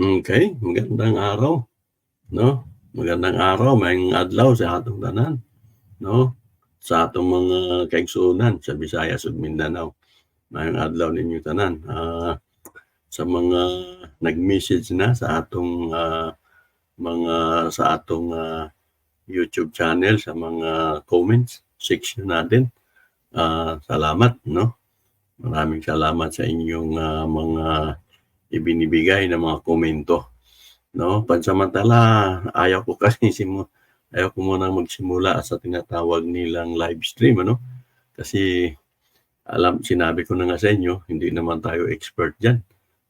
Okay, magandang araw, no? Magandang araw, maayong adlaw sa atong tanan, no? Sa atong mga kaigsuonan sa Visayas ug Mindanao. Maayong adlaw ninyo tanan. Ah, sa mga nag-message na sa atong ah, mga sa atong ah, YouTube channel sa mga comments section natin. Ah, salamat, no? Maraming salamat sa inyong ah, mga ibinibigay na mga komento. No, pansamantala ayaw ko kasi simu ayaw ko muna magsimula sa tinatawag nilang live stream ano. Kasi alam sinabi ko na nga sa inyo, hindi naman tayo expert diyan.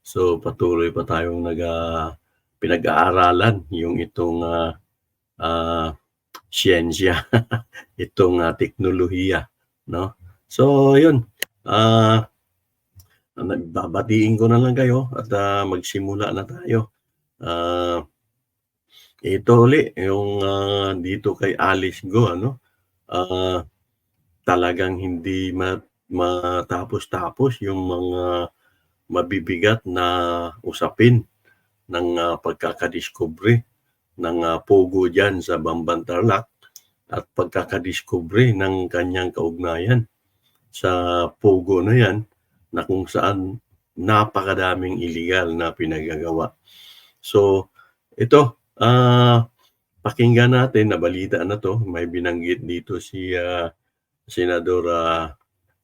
So patuloy pa tayong nag ah, pinag-aaralan yung itong ah, ah, siyensya, itong ah, teknolohiya, no? So yun, ah Nagbabatiin ko na lang kayo at ah, magsimula na tayo. Ah, ito uli yung ah, dito kay Alice Go ano. Ah, talagang hindi ma- matapos-tapos yung mga mabibigat na usapin ng ah, pagkakadiscovery ng ah, Pogo dyan sa Bamban Tarlac at pagkakadiscovery ng kanyang kaugnayan sa Pogo na yan na kung saan napakadaming illegal na pinagagawa. So, ito, ah pakinggan natin na balita na to. May binanggit dito si ah, Senador ah,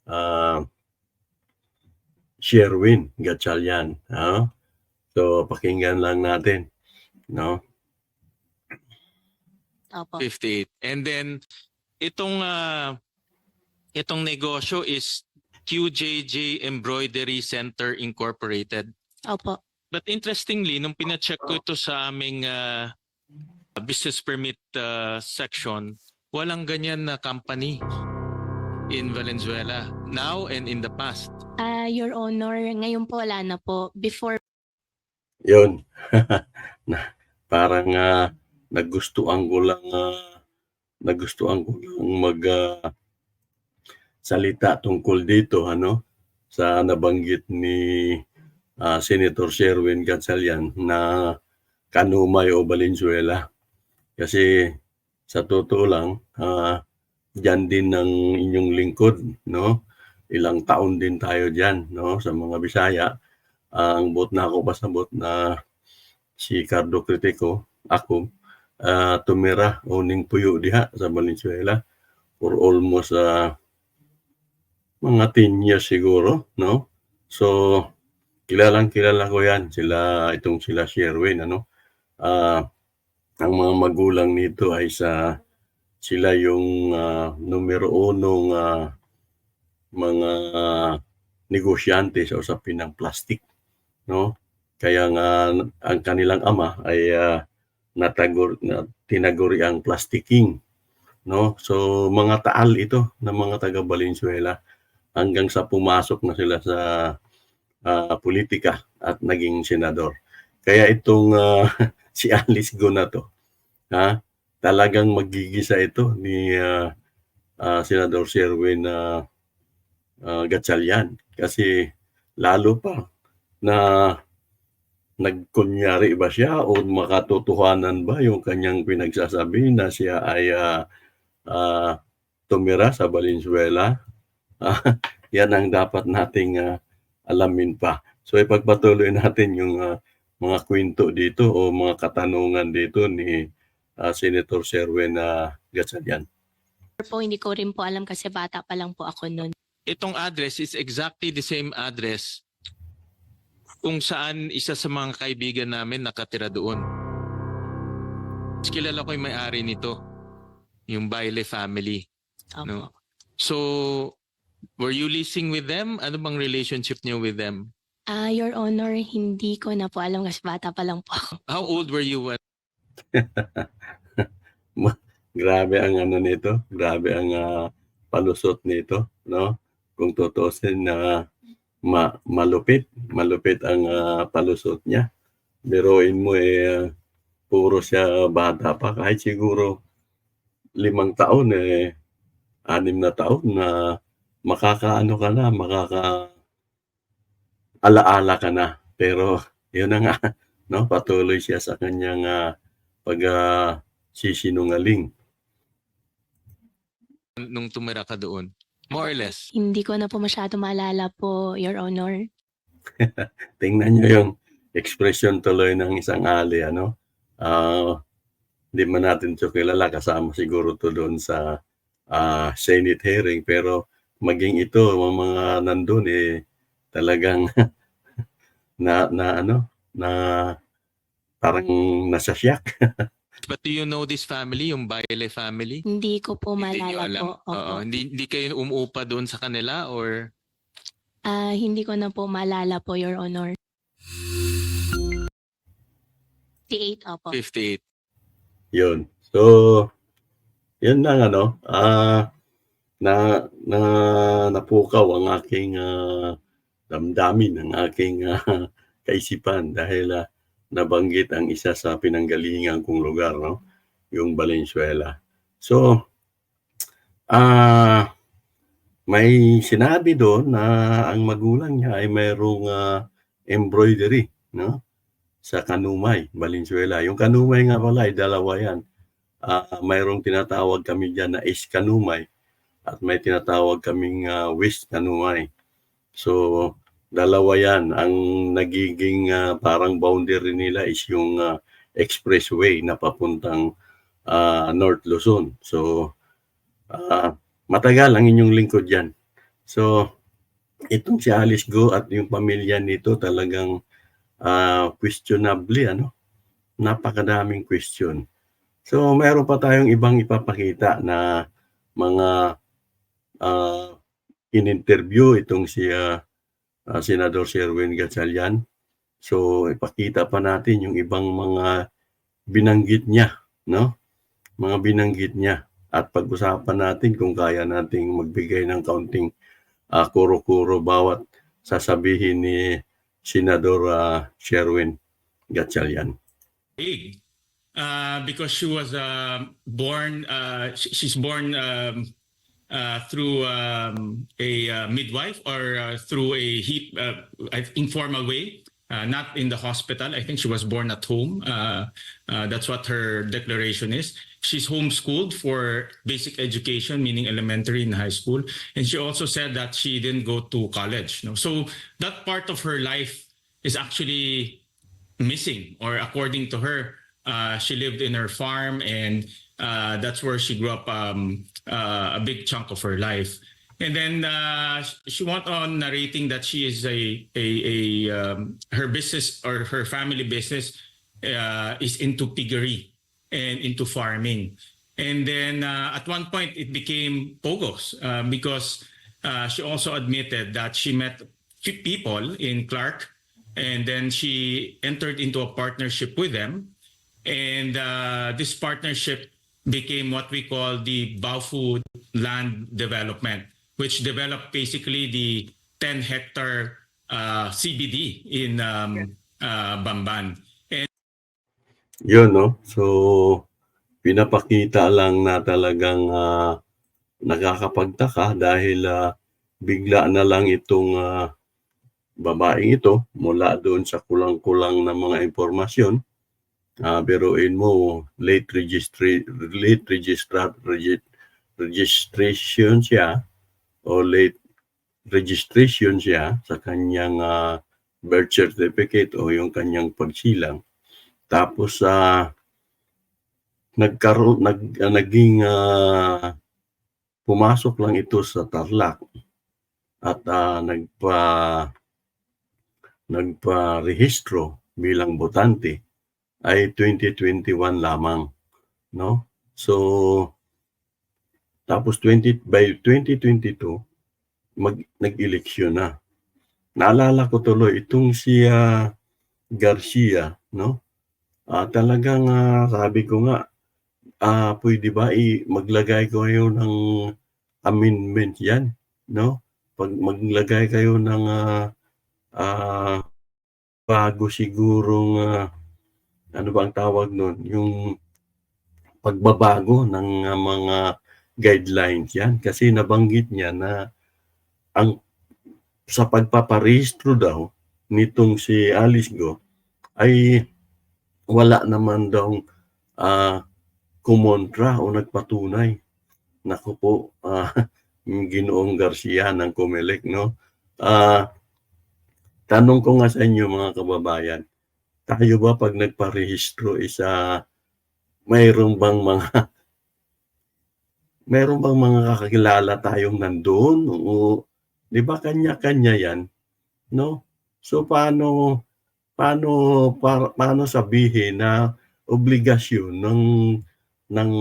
ah, Sherwin Gatchalian. ah. So, pakinggan lang natin. No? Opo. 58. And then itong ah, itong negosyo is QJJ Embroidery Center Incorporated. Opo. But interestingly, nung pina-check ko ito sa aming ah, business permit ah, section, walang ganyan na company in Valenzuela now and in the past. Ah, Your Honor, ngayon po wala na po. Before Yun. na, parang ah, nagustuhan ko lang ah, nagustuhan ko lang mag ah, salita tungkol dito ano sa nabanggit ni ah, Senator Sherwin Gatchalian na Kanumay o Valenzuela. Kasi sa totoo lang, ah, diyan din ng inyong lingkod, no? Ilang taon din tayo diyan, no, sa mga Bisaya. ang bot na ako pasabot na si Cardo Critico, ako, ah, tumira uning puyo diha sa Valenzuela for almost ah, mga 10 years siguro, no? So, kilalang kilala ko yan, sila, itong sila Sherwin, ano? Ah, ang mga magulang nito ay sa, sila yung ah, numero unong ah, mga negosyante sa usapin ng plastic, no? Kaya nga ang kanilang ama ay ah, natagor na tinaguri ang plasticking, no? So mga taal ito ng mga taga Valenzuela hanggang sa pumasok na sila sa ah, politika at naging senador. Kaya itong ah, si Alice Go na to, ha? Talagang magigisa ito ni ah, ah, Senador Sherwin na ah, Gatchalian kasi lalo pa na nagkunyari ba siya o makatotohanan ba yung kanyang pinagsasabi na siya ay ah, ah, tumira sa Valenzuela? Ah, yan ang dapat nating ah, alamin pa. So ipagpatuloy natin yung ah, mga kwento dito o mga katanungan dito ni ah, Senator Sherwin na Gatchalian. po, hindi ko rin po alam kasi bata pa lang po ako noon. Itong address is exactly the same address kung saan isa sa mga kaibigan namin nakatira doon. Kilala ko yung may-ari nito, yung Baile family. Opo. No. So, were you leasing with them? Ano bang relationship niyo with them? Ah, Your Honor, hindi ko na po alam kasi bata pa lang po ako. How old were you when Grabe ang ano nito, grabe ang ah, palusot nito, no? Kung tutuusin na ma- malupit, malupit ang ah, palusot niya. Biruin mo eh ah, puro siya bata pa kahit siguro limang taon eh anim na taon na makakaano ka na, makaka alaala ka na. Pero yun na nga, no? Patuloy siya sa kanyang ah, pag ah, sisinungaling. nung tumira ka doon? More or less. Hindi ko na po masyado maalala po, Your Honor. Tingnan niyo yung expression tuloy ng isang ali, ano? Ah, hindi man natin ito kilala, kasama siguro to doon sa ah, Senate hearing, pero maging ito, mga, mga nandun, eh, talagang na, na, ano, na parang nasa shock. But do you know this family, yung Baile family? Hindi ko po Hindi maalala alam? po. Oo, hindi, hindi kayo umuupa doon sa kanila or Ah, hindi ko na po maalala po, Your Honor. 58, opo. 58? Yun. So, yun lang ano, ah na na napukaw ang aking ah, damdamin, ang aking ah, kaisipan dahil ah, nabanggit ang isa sa pinanggalingan kong lugar, no? Yung Valenzuela. So, ah may sinabi doon na ang magulang niya ay mayroong ah, embroidery, no? Sa Kanumay, Valenzuela. Yung Kanumay nga pala ay dalawa yan. Ah, mayroong tinatawag kami diyan na East Kanumay at may tinatawag kaming ah, West Kanumay. So, dalawa yan. Ang nagiging ah, parang boundary nila is yung ah, expressway na papuntang ah, North Luzon. So, ah, matagal ang inyong lingkod yan. So, itong si Alice Go at yung pamilya nito talagang ah, questionably, ano? Napakadaming question. So, meron pa tayong ibang ipapakita na mga ah, in-interview itong si ah, ah, Senador Sherwin Gatchalian. So, ipakita pa natin yung ibang mga binanggit niya, no? Mga binanggit niya. At pag-usapan natin kung kaya nating magbigay ng kaunting ah, kuro-kuro bawat sasabihin ni Senador ah, Sherwin Gatchalian. big uh, because she was uh, born. Uh, sh- she's born um, uh, through um, a uh, midwife or uh, through a uh, informal way. Uh, not in the hospital. I think she was born at home. Uh, uh, that's what her declaration is. She's homeschooled for basic education, meaning elementary and high school. And she also said that she didn't go to college. No? So that part of her life is actually missing or according to her uh, she lived in her farm and uh, that's where she grew up um, uh, a big chunk of her life. And then uh, she went on narrating that she is a a, a um, her business or her family business uh, is into piggery and into farming. And then uh, at one point it became pogos uh, because uh, she also admitted that she met people in Clark and then she entered into a partnership with them. And uh, this partnership became what we call the Baofu Land Development, which developed basically the 10 hectare uh, CBD in um, uh, Bamban. Yun, no? So, pinapakita lang na talagang ah, nakakapagtaka dahil ah, bigla na lang itong ah, babaeng ito mula doon sa kulang-kulang na mga impormasyon. Ah, biruin mo, late, registry, late registra, regi- registration siya o late registration siya sa kanyang ah, birth certificate o yung kanyang pagsilang. Tapos sa nagkaroon nag ah, naging ah, pumasok lang ito sa Tarlac at ah, nagpa nagpa-rehistro bilang botante ay 2021 lamang no? So tapos 20 by 2022 mag nag-eleksyon na. Naalala ko tuloy itong si ah, Garcia no? Ah, talagang ah, sabi ko nga, ah, pwede ba i maglagay kayo ng amendment yan, no? Pag maglagay kayo ng ah, ah, bago sigurong ah, ano ba ang tawag nun? Yung pagbabago ng ah, mga guidelines yan. Kasi nabanggit niya na ang sa pagpaparehistro daw nitong si Alice Go ay wala naman daw ah, kumontra o nagpatunay. Naku po, ah, Ginoong Garcia ng Comelec, no? Ah, tanong ko nga sa inyo mga kababayan, tayo ba pag nagparehistro isa mayroon bang mga mayroon bang mga kakilala tayong nandoon o 'di ba kanya-kanya 'yan? No? So paano paano para, paano sabihin na obligasyon ng ng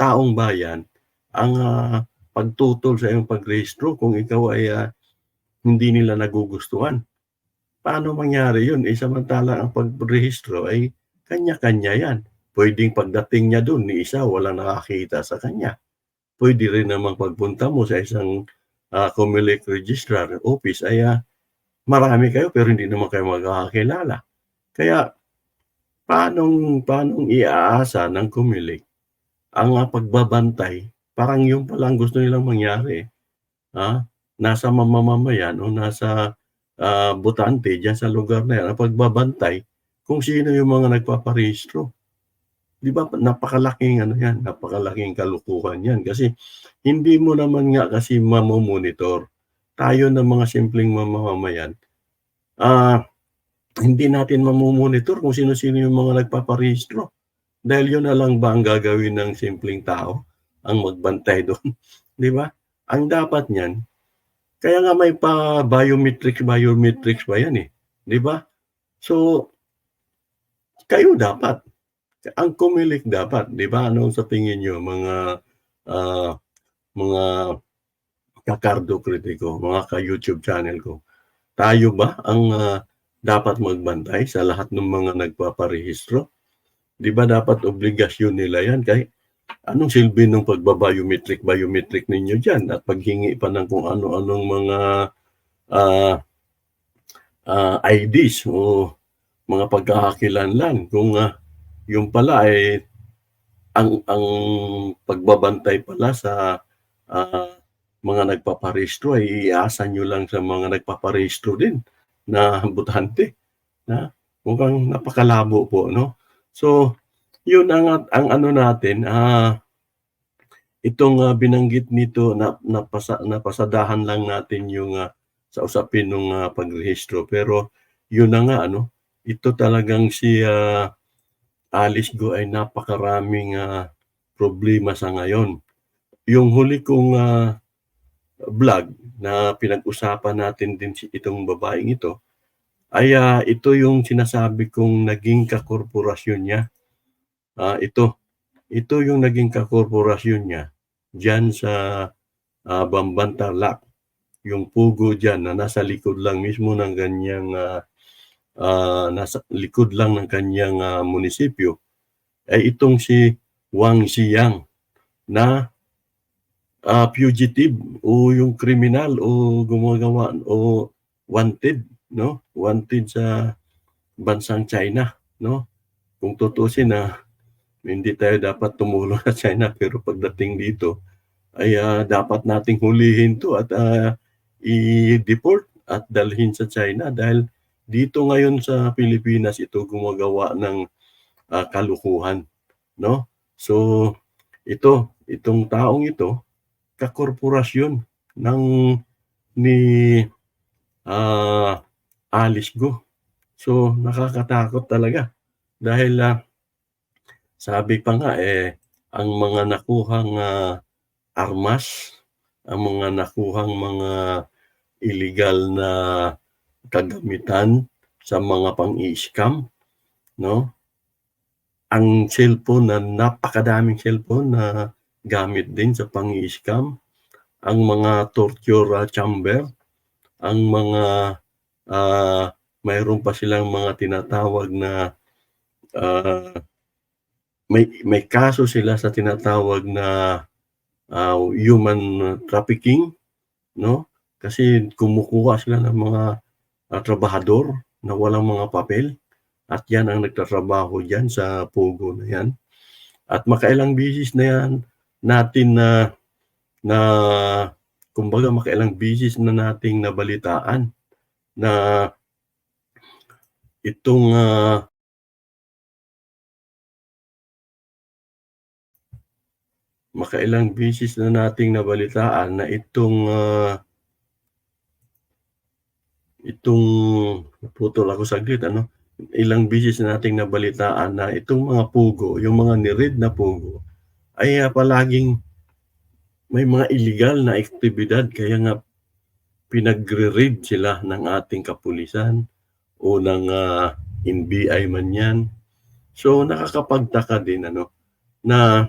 taong bayan ang ah, pagtutol sa iyong pagrehistro kung ikaw ay ah, hindi nila nagugustuhan paano mangyari yun eh samantala ang pagrehistro ay kanya-kanya yan pwedeng pagdating niya doon ni isa walang nakakita sa kanya pwede rin namang pagpunta mo sa isang uh, Comelec Registrar Office ay ah, marami kayo pero hindi naman kayo magkakakilala. Kaya paanong, paanong iaasa ng Comelec ang ah, pagbabantay parang yung palang gusto nilang mangyari. Ha? Nasa mamamayan o nasa ah, butante dyan sa lugar na yan pagbabantay kung sino yung mga nagpaparehistro. Di ba napakalaking ano yan, napakalaking kalukuhan yan kasi hindi mo naman nga kasi mamomonitor tayo ng mga simpleng mamamayan. Ah, hindi natin mamomonitor kung sino-sino yung mga nagpaparehistro. Dahil yun na lang ba ang gagawin ng simpleng tao ang magbantay doon, di ba? Ang dapat niyan, kaya nga may pa biometrics, biometrics ba yan eh, di ba? So, kayo dapat ang kumilik dapat, 'di ba? Ano sa tingin niyo mga ah, mga kakardo kritiko, mga ka-YouTube channel ko. Tayo ba ang ah, dapat magbantay sa lahat ng mga nagpaparehistro? 'Di ba dapat obligasyon nila 'yan kay anong silbi ng pagbabiometric biometric ninyo diyan at paghingi pa ng kung ano-anong mga ah, ah, IDs o mga pagkakakilanlan kung ah, yung pala ay ang ang pagbabantay pala sa ah, mga nagpaparehistro ay iasa nyo lang sa mga nagpaparehistro din na butante na mukhang napakalabo po no? So yun ang ang ano natin ah itong ah, binanggit nito na napasa, napasadahan lang natin yung ah, sa usapin ng ah, pagrehistro pero yun na nga ano ito talagang si ah, Alice Go ay napakaraming ah, problema sa ngayon. Yung huli kong ah, vlog na pinag-usapan natin din si itong babaeng ito ay ah, ito yung sinasabi kong naging kakorporasyon niya. Ah, ito, ito yung naging kakorporasyon niya diyan sa ah, Bamban Tarlac. Yung pugo diyan na nasa likod lang mismo ng ganyang ah, ah, nasa likod lang ng kanyang ah, munisipyo ay itong si Wang Xiyang na ah, fugitive o yung kriminal o gumagawa o wanted no? Wanted sa bansang China no? Kung tutusin na hindi tayo dapat tumulong sa China pero pagdating dito ay ah, dapat nating hulihin to at ah, i-deport at dalhin sa China. Dahil dito ngayon sa Pilipinas ito gumagawa ng ah, kalukuhan no? So ito itong taong ito kakorporasyon ng ni ah, Alice Go. So nakakatakot talaga dahil ah, sabi pa nga eh ang mga nakuhang ah, armas ang mga nakuhang mga illegal na kagamitan sa mga pang-i-scam, no? Ang cellphone na napakadaming cellphone na gamit din sa pang-i-scam, ang mga torture chamber, ang mga ah, mayroon pa silang mga tinatawag na ah, may may kaso sila sa tinatawag na ah, human trafficking, no? Kasi kumukuha sila ng mga ah, trabahador na walang mga papel at yan ang nagtatrabaho diyan sa Pogo na yan. At makailang bisis na yan natin na na kumbaga makailang bisis na nating nabalitaan na itong ah, makailang beses na nating nabalitaan na itong ah, itong naputol ako saglit ano ilang beses na nating nabalitaan na itong mga pugo yung mga nirid na pugo ay ah, palaging may mga illegal na aktibidad kaya nga pinagre-raid sila ng ating kapulisan o ng ah, NBI man yan. So nakakapagtaka din ano na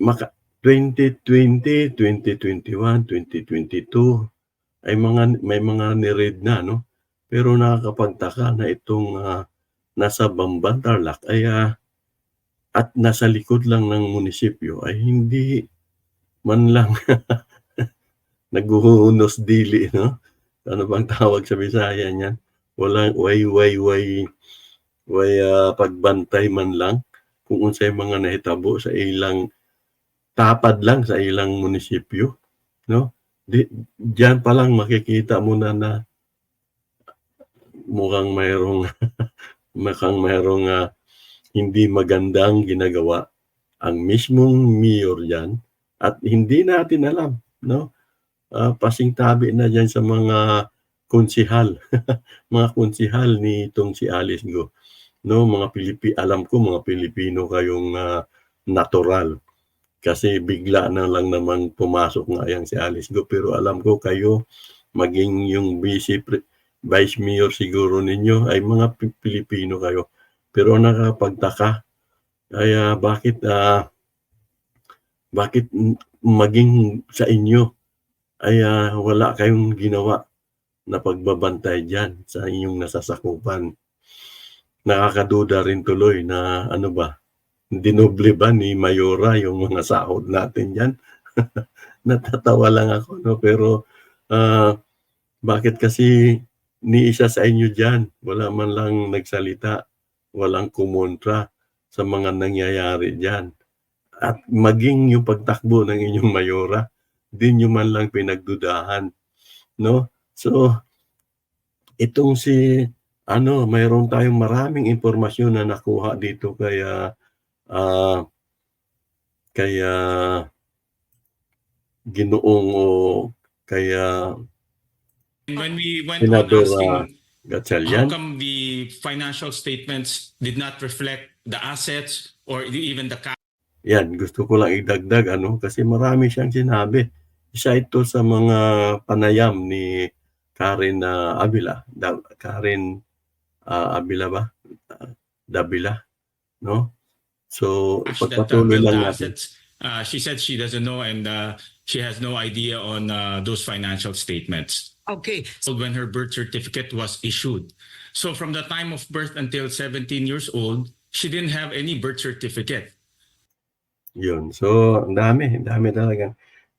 maka 2020, 2021, 2022 ay mga may mga ni-raid na no. Pero nakakapagtaka na itong ah, nasa Bamban Tarlac ay ah, at nasa likod lang ng munisipyo ay hindi man lang naghuhunos dili no. Ano bang tawag sa Bisaya niyan? Walang way way way way ah, pagbantay man lang kung unsay mga nahitabo sa ilang tapad lang sa ilang munisipyo no? Di diyan pa lang makikita mo na na mukhang mayroong mukhang mayroong ah, hindi magandang ginagawa ang mismong mayor diyan at hindi natin alam no? Ah, pasingtabi na diyan sa mga konsihal mga konsihal ni itong si Alice Go no? Mga Pilipi alam ko mga Pilipino kayong ah, natural kasi bigla na lang namang pumasok nga yang si Alice Go. Pero alam ko kayo maging yung vice vice mayor siguro ninyo ay mga Pi- Pilipino kayo. Pero nakapagtaka. Ay ah, bakit ah, bakit maging sa inyo ay ah, wala kayong ginawa na pagbabantay diyan sa inyong nasasakupan? Nakakaduda rin tuloy na ano ba dinoble ba ni Mayora yung mga sahod natin diyan natatawa lang ako no? Pero ah, bakit kasi ni isa sa inyo diyan wala man lang nagsalita walang kumontra sa mga nangyayari diyan at maging yung pagtakbo ng inyong mayora din nyo man lang pinagdudahan no? So itong si ano mayroon tayong maraming impormasyon na nakuha dito kaya ah kaya ginoong o kaya When we went on Senador, asking ah, how Gatchalian come the financial statements did not reflect the assets or even the cash Yan, gusto ko lang idagdag ano kasi marami siyang sinabi. Isa ito sa mga panayam ni Karen ah, Abila, da, Karen ah, Abila ba? Dabila, no? So, uh, pagpatuloy lang natin. assets. Uh, she said she doesn't know and uh, she has no idea on uh, those financial statements. Okay, When her birth certificate was issued. So from the time of birth until 17 years old, she didn't have any birth certificate. Yun. So, ang dami, ang dami talaga.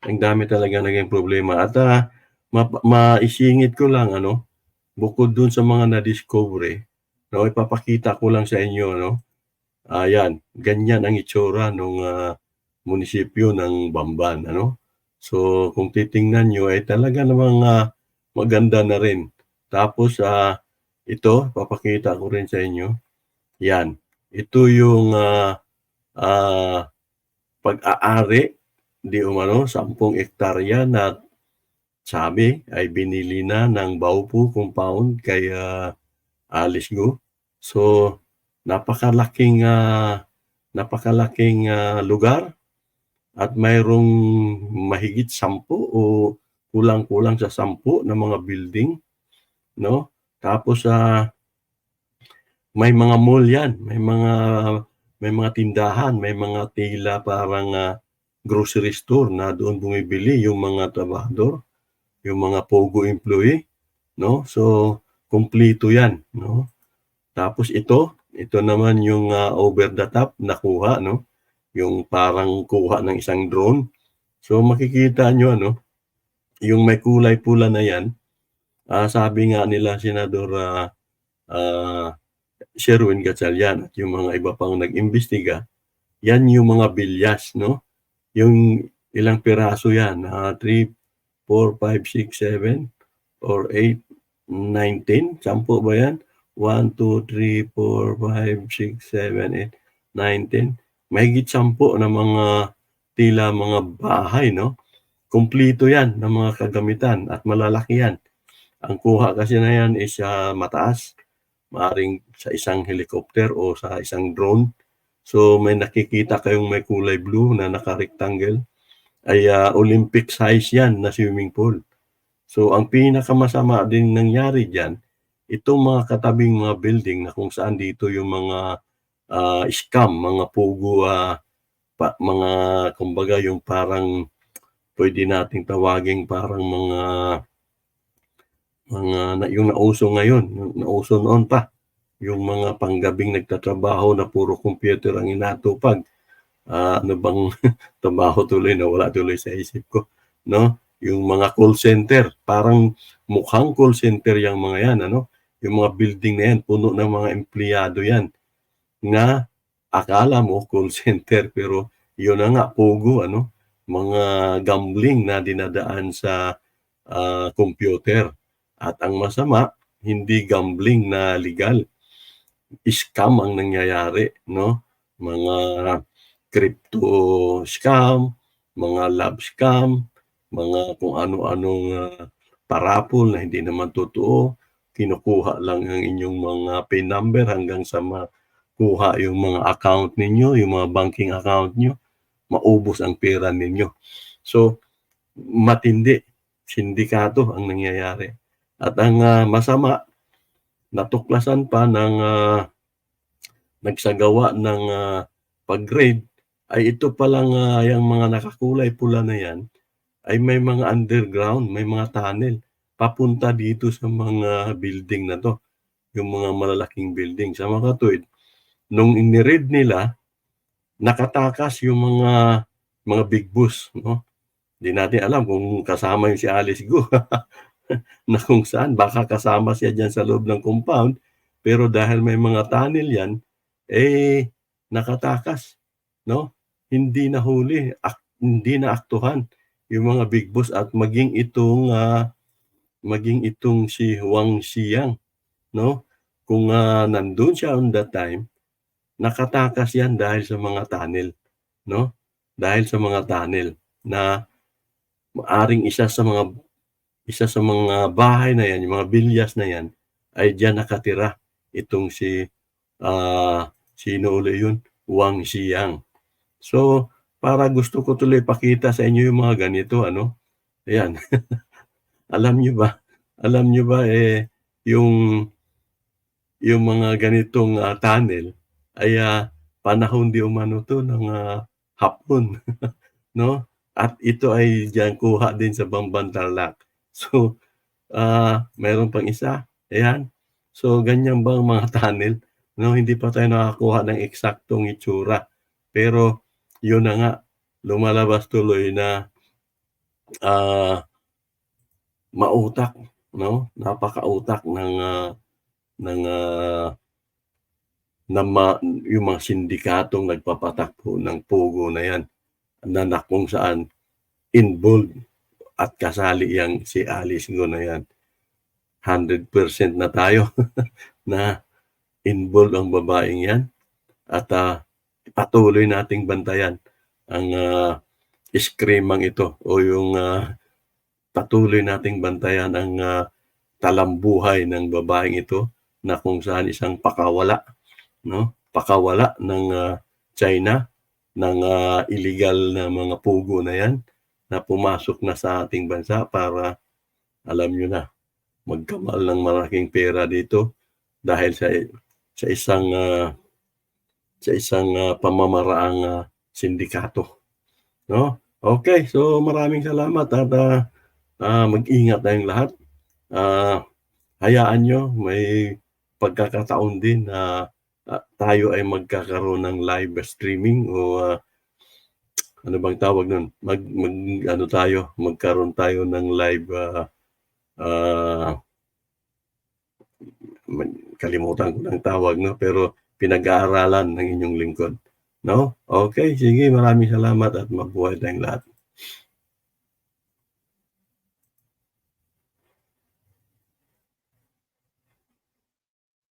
Ang dami talaga naging problema. At ah, ma- maisingit ko lang, ano, bukod dun sa mga na-discover, no, ipapakita ko lang sa inyo, no, ayan, ganyan ang itsura ng munisipyo ng Bamban, ano. So, kung titingnan nyo, ay talaga namang ah, maganda na rin. Tapos, ah, ito, papakita ko rin sa inyo. Yan. Ito yung ah, ah, pag-aari di umano 10 ektarya na sabi ay binili na ng Baupu compound kay ah, Alice Go. So napakalaking ah, napakalaking ah, lugar at mayroong mahigit 10 o kulang-kulang sa 10 na mga building no tapos ah may mga mall yan may mga may mga tindahan, may mga tila parang ah, grocery store na doon bumibili yung mga trabahador, yung mga pogo employee, no? So, kumpleto 'yan, no? Tapos ito, ito naman yung ah, over the top nakuha, no? Yung parang kuha ng isang drone. So, makikita nyo, ano, yung may kulay pula na 'yan, ah, sabi nga nila Senador ah, ah, Sherwin Gatchalian at yung mga iba pang nag-imbestiga, yan yung mga bilyas, no? Yung ilang piraso yan, ah, 3, 4, 5, 6, 7, or 8, 19, sampo ba yan? 1, 2, 3, 4, 5, 6, 7, 8, 9, 10. mahigit sampu na mga tila mga bahay, no? Kumpleto yan ng mga kagamitan at malalaki yan. Ang kuha kasi na yan is ah, mataas, maaring sa isang helicopter o sa isang drone. So may nakikita kayong may kulay blue na naka-rectangle ay ah, Olympic size yan na swimming pool. So ang pinakamasama din nangyari diyan, itong mga katabing mga building na kung saan dito yung mga ah, scam, mga pugo, ah, pa, mga kumbaga yung parang pwede nating tawaging parang mga mga na, yung nauso ngayon, nauso noon pa, yung mga panggabing nagtatrabaho na puro computer ang inatupag. Ah, ano bang trabaho tuloy na wala tuloy sa isip ko, no? Yung mga call center, parang mukhang call center yung mga yan, ano? Yung mga building na yan, puno ng mga empleyado yan. Nga akala mo call center pero yun na nga pugo ano, mga gambling na dinadaan sa ah, computer. At ang masama, hindi gambling na legal. Scam ang nangyayari, no? Mga crypto scam, mga love scam, mga kung ano-anong ah, parapol na hindi naman totoo. Kinukuha lang ang inyong mga PIN number hanggang sa makuha yung mga account ninyo, yung mga banking account nyo, maubos ang pera ninyo. So, matindi, sindikato ang nangyayari. At ang ah, masama, natuklasan pa ng ah, nagsagawa ng ah, pag-grade ay ito palang ah, yung mga nakakulay pula na yan ay may mga underground, may mga tunnel papunta dito sa mga building na to, yung mga malalaking building. Sa mga katuwid, nung iniread nila, nakatakas yung mga mga big boss, no? Hindi natin alam kung kasama yung si Alice Go. na kung saan baka kasama siya diyan sa loob ng compound pero dahil may mga tunnel yan eh nakatakas no hindi nahuli ak- hindi na aktuhan yung mga big boss at maging itong ah, maging itong si Wang Xiang no kung ah, nandun siya on that time nakatakas yan dahil sa mga tunnel no dahil sa mga tunnel na maaring isa sa mga isa sa mga bahay na yan, yung mga bilyas na yan, ay diyan nakatira itong si, ah sino uli yun? Wang Xiang. So, para gusto ko tuloy pakita sa inyo yung mga ganito, ano? Ayan. alam nyo ba? Alam nyo ba, eh, yung, yung mga ganitong ah, tunnel, ay ah, panahon di umano to ng ah, hapon. no? At ito ay diyan kuha din sa Bamban. So, ah meron pang isa. Ayan. So, ganyan ba ang mga tunnel? No, hindi pa tayo nakakuha ng eksaktong itsura. Pero, yun na nga, lumalabas tuloy na ah mautak, no? Napakautak ng ah, ng ah, ng ma- yung mga sindikatong nagpapatakbo ng pugo na yan na na kung saan involved at kasali yang si Alice Go na yan. 100% na tayo na involved ang babaeng yan at ah, patuloy nating bantayan ang uh, iskrimang ito o yung ah, patuloy nating bantayan ang ah, talambuhay ng babaeng ito na kung saan isang pakawala no? Pakawala ng ah, China ng ah, illegal na mga pugo na yan na pumasok na sa ating bansa para alam nyo na magkamal ng malaking pera dito dahil sa sa isang ah, sa isang ah, pamamaraang ah, sindikato no? Okay so maraming salamat at ah, ah, mag-ingat tayong lahat. Ah, hayaan nyo may pagkakataon din na ah, tayo ay magkakaroon ng live streaming o ah, ano bang tawag nun? Mag, mag ano tayo, magkaroon tayo ng live ah, mag- kalimutan ko ng tawag no? Pero pinag-aaralan ng inyong lingkod no? Okay sige maraming salamat at mabuhay tayong lahat